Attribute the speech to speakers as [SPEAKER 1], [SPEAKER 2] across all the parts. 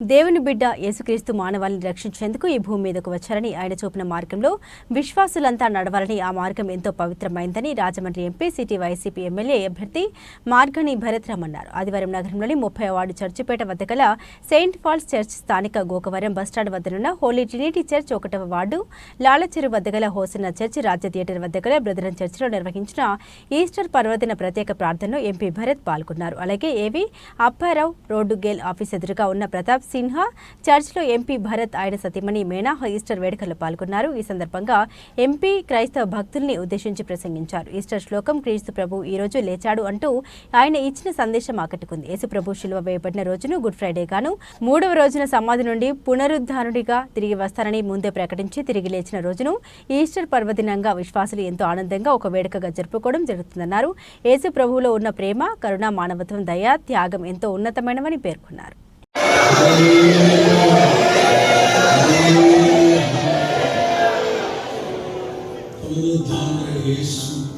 [SPEAKER 1] దేవుని బిడ్డ యేసుక్రీస్తు మానవాళిని రక్షించేందుకు ఈ భూమి మీదకు వచ్చారని ఆయన చూపిన మార్గంలో విశ్వాసులంతా నడవాలని ఆ మార్గం ఎంతో పవిత్రమైందని Rajahmundry MP city YCP MLA అభ్యర్థి మార్గని భరత్రామ్ అన్నారు ఆదివారం నగరంలోని ముప్పై వార్డు చర్చిపేట వద్ద గల సెయింట్ ఫాల్స్ చర్చ్ స్థానిక గోకవరం బస్టాండ్ వద్దనున్న హోలీ ట్రినిటీ చర్చ్ ఒకటవ వార్డు లాలచెరు వద్ద గల హోసన్న చర్చ్ రాజ్య థియేటర్ వద్ద గల బ్రదరన్ చర్చిలో నిర్వహించిన ఈస్టర్ పర్వదిన ప్రత్యేక ప్రార్థనలో ఎంపీ భరత్ పాల్గొన్నారు. అలాగే ఏవి అప్పారావు రోడ్డు గేల్ ఆఫీస్ ఎదురుగా ఉన్న ప్రతాప్ సిన్హా చర్చ్లో ఎంపీ భరత్ ఆయన సతీమణి మేనా ఈస్టర్ వేడుకల్లో పాల్గొన్నారు. ఈ సందర్భంగా ఎంపీ క్రైస్తవ భక్తుల్ని ఉద్దేశించి ప్రసంగించారు. ఈస్టర్ శ్లోకం క్రీస్తు ప్రభు ఈ రోజు లేచాడు అంటూ ఆయన ఇచ్చిన సందేశం ఆకట్టుకుంది. యేసుప్రభు శిలువ వేయబడిన రోజును గుడ్ ఫ్రైడే గాను మూడవ రోజున సమాధి నుండి పునరుద్ధారుడిగా తిరిగి వస్తారని ముందే ప్రకటించి తిరిగి లేచిన రోజును ఈస్టర్ పర్వదినంగా విశ్వాసులు ఎంతో ఆనందంగా ఒక వేడుకగా జరుపుకోవడం జరుగుతుందన్నారు. యేసు ప్రభువులో ఉన్న ప్రేమ కరుణ మానవత్వం దయ త్యాగం ఎంతో ఉన్నతమైనవని పేర్కొన్నారు.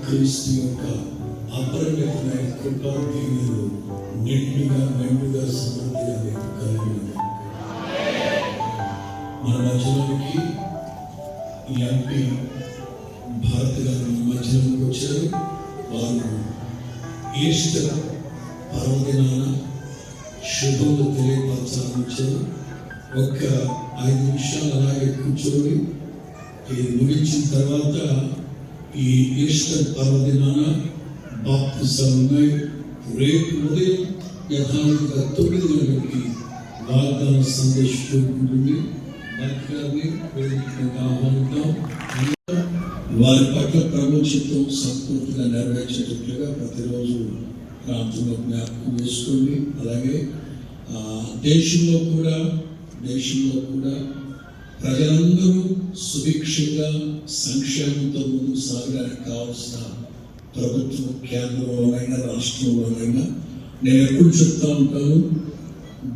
[SPEAKER 2] క్రీస్తు యొక్క అపరిమితమైన కృపా దీవెనలు నిండుగా మెండుగా సమృద్ధిగా మీకు కలిగి మన మధ్యలోనికి ఈ ఎంపీ భారత్ గారు మన మధ్యలోకి వచ్చారు వారు ఈస్టర్ పర్వదినాన శుభములు తెలియపరచాలని వచ్చారు ఒక్క ఐదు నిమిషాలు అలాగే కూర్చొని ఇది ముగించిన తర్వాత ఈ ఈస్టర్ పర్వదినాన బాప్తిసాలు ఉన్నాయి రేపు ఉదయం యథావిధిగా తొమ్మిది గంటలకి వాగ్దాన సందేశం ఉంటుంది. గారిని ఆహ్వానిద్దాం. వారి పట్ల ప్రభు చిత్తం సంపూర్తిగా నెరవేర్చేటట్లుగా ప్రతిరోజు ప్రాంతంలో జ్ఞాపకం చేసుకోండి. అలాగే దేశంలో కూడా దేశంలో కూడా ప్రజలందరూ సుభిక్షంగా సంక్షేమంతో ముందుకు సాగడానికి కావాల్సిన ప్రభుత్వం కేంద్రంలోనైనా రాష్ట్రంలోనైనా నేను ఎప్పుడు చెప్తా ఉంటాను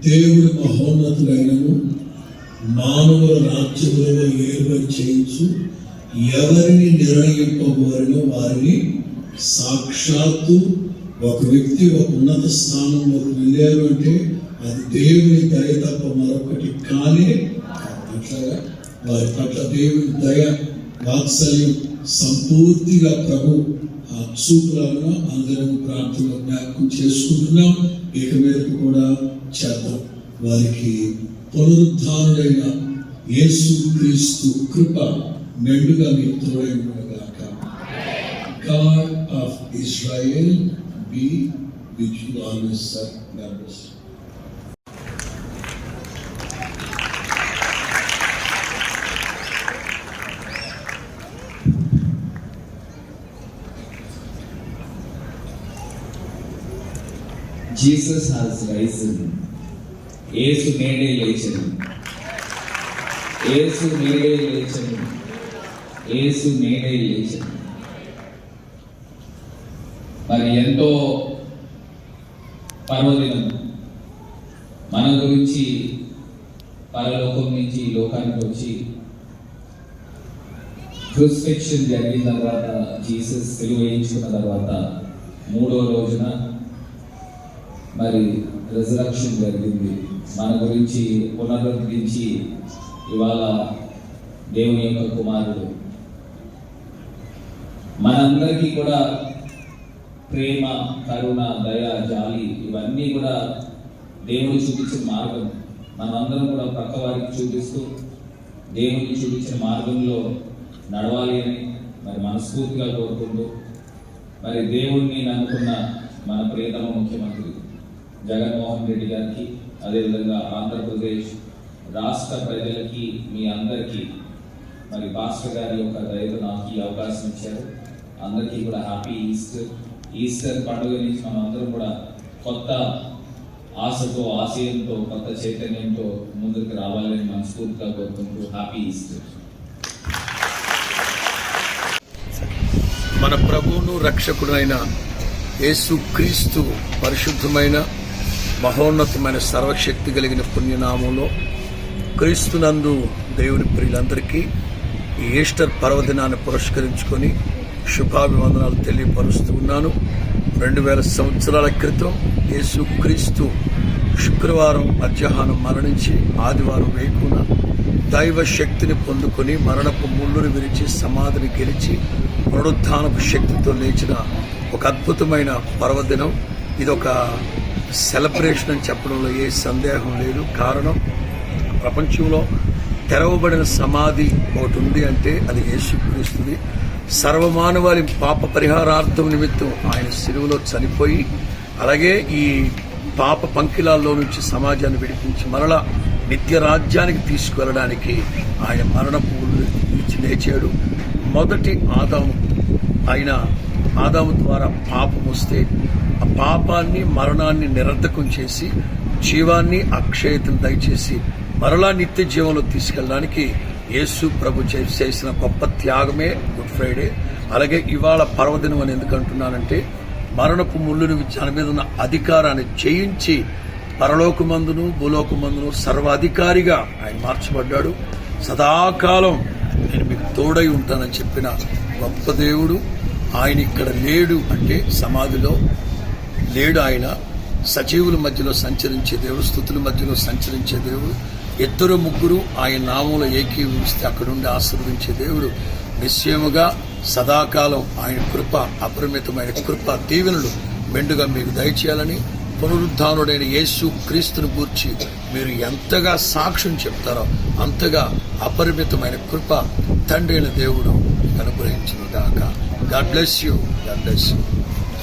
[SPEAKER 2] దేవుడి మహోన్నతులైనను మానవుల రాజ్యములలో ఏర్పాటు చేయించు ఎవరిని నిర్ణయింపబోరినో వారిని సాక్షాత్తు ఒక వ్యక్తి ఒక ఉన్నత స్థానంలోకి వెళ్ళారు అంటే అది దేవుని దయ తప్ప మరొకటి కానీ అట్లాగా? వారి పట్ల దేవుని దయ వాత్సల్యం సంపూర్తిగా ప్రభు ఆ చూపులను అందరం ప్రార్థన జ్ఞాపకం చేసుకుంటున్నాం. ఇక మీదకి కూడా చేద్దాం. వారికి పునరుద్ధారుడైన యేసు క్రీస్తు కృప మెండుగా మీకు తోడైనగాక God of Israel be with you always, sir. God bless you.
[SPEAKER 3] Jesus has risen. యేసు నేడే లేచను యేసు నేడే లేచను యేసు నేడే లేచను మరి ఎంతో పర్వదినం మన గురించి పరలోకం నుంచి లోకానికి వచ్చి క్రూసిఫిక్షన్ జరిగిన తర్వాత జీసస్ సిలువ వేయించుకున్న తర్వాత మూడో రోజున మరి రిజరక్షన్ జరిగింది. మన గురించి పునరుద్ధరించి ఇవాళ దేవుని యొక్క కుమారుడు. మనందరికీ కూడా ప్రేమ కరుణ దయ జాలి ఇవన్నీ కూడా దేవుడు చూపించిన మార్గం. మనందరం కూడా పక్క వారికి చూపిస్తూ దేవుడికి చూపించిన మార్గంలో నడవాలి అని మరి మనస్ఫూర్తిగా కోరుకుంటూ మరి దేవుణ్ణి నమ్ముకున్న మన ప్రియతమ ముఖ్యమంత్రి జగన్మోహన్ రెడ్డి గారికి అదేవిధంగా ఆంధ్రప్రదేశ్ రాష్ట్ర ప్రజలకి మీ అందరికీ మరి భాస్కర్ గారి యొక్క దయతో నాకు ఈ అవకాశం ఇచ్చారు. అందరికీ కూడా హ్యాపీ ఈస్టర్. ఈస్టర్ పండుగ మనం అందరం కూడా కొత్త ఆశతో ఆశయంతో కొత్త చైతన్యంతో ముందుకు రావాలని మనస్ఫూర్తిగా కోరుకుంటూ హ్యాపీ ఈస్టర్.
[SPEAKER 4] మన ప్రభువును రక్షకుడైన యేసు క్రీస్తు పరిశుద్ధమైన మహోన్నతమైన సర్వశక్తి కలిగిన పుణ్యనామంలో క్రీస్తునందు దేవుని ప్రియులందరికీ ఈ ఈస్టర్ పర్వదినాన్ని పురస్కరించుకొని శుభాభివందనాలు తెలియపరుస్తూ ఉన్నాను. రెండు వేల సంవత్సరాల క్రితం యేసు క్రీస్తు
[SPEAKER 2] శుక్రవారం మధ్యాహ్నం మరణించి ఆదివారం వేకున దైవ శక్తిని పొందుకొని మరణపు ముళ్ళును విరిచి సమాధిని గెలిచి పునరుద్ధానపు శక్తితో లేచిన ఒక అద్భుతమైన పర్వదినం. ఇదొక సెలబ్రేషన్ అని చెప్పడంలో ఏ సందేహం లేదు. కారణం ప్రపంచంలో తెరవబడిన సమాధి ఒకటి ఉంది అంటే అది యేసుక్రీస్తుది. సర్వమానవాళి పాప పరిహారార్థం నిమిత్తం ఆయన సిలువలో చనిపోయి అలాగే ఈ పాప పంకిలాల్లో నుంచి సమాజాన్ని విడిపించి మరలా నిత్య రాజ్యానికి తీసుకువెళ్ళడానికి ఆయన మరణపు ఇచ్చి లేచాడు. మొదటి ఆదాము ఆయన ఆదాము ద్వారా పాపం వస్తే ఆ పాపాన్ని మరణాన్ని నిరర్ధకం చేసి జీవాన్ని అక్షయతను దయచేసి మరలా నిత్య జీవంలో తీసుకెళ్ళడానికి యేసు ప్రభు చేసిన గొప్ప త్యాగమే గుడ్ ఫ్రైడే. అలాగే ఇవాళ పర్వదినం అని ఎందుకు అంటున్నానంటే మరణపు ముళ్ళును తన మీద ఉన్న అధికారాన్ని జయించి పరలోకమందును భూలోకమందును సర్వాధికారిగా ఆయన మార్చబడ్డాడు. సదాకాలం నేను మీకు తోడై ఉంటానని చెప్పిన గొప్ప దేవుడు ఆయన ఇక్కడ లేడు అంటే సమాధిలో లేడు ఆయన. సజీవుల మధ్యలో సంచరించే దేవుడు స్థుతుల మధ్యలో సంచరించే దేవుడు. ఇద్దరు ముగ్గురు ఆయన నామంలో ఏకీభవిస్తే అక్కడుండి ఆశీర్వదించే దేవుడు నిశ్చయముగా సదాకాలం ఆయన కృప అపరిమితమైన కృప దీవెనలు మెండుగా మీకు దయచేయాలని పునరుద్ధానుడైన యేసు క్రీస్తుని గూర్చి మీరు ఎంతగా సాక్ష్యం చెప్తారో అంతగా అపరిమితమైన కృప తండ్రి దేవుడు అనుగ్రహించిన దాకా God bless you. God bless you.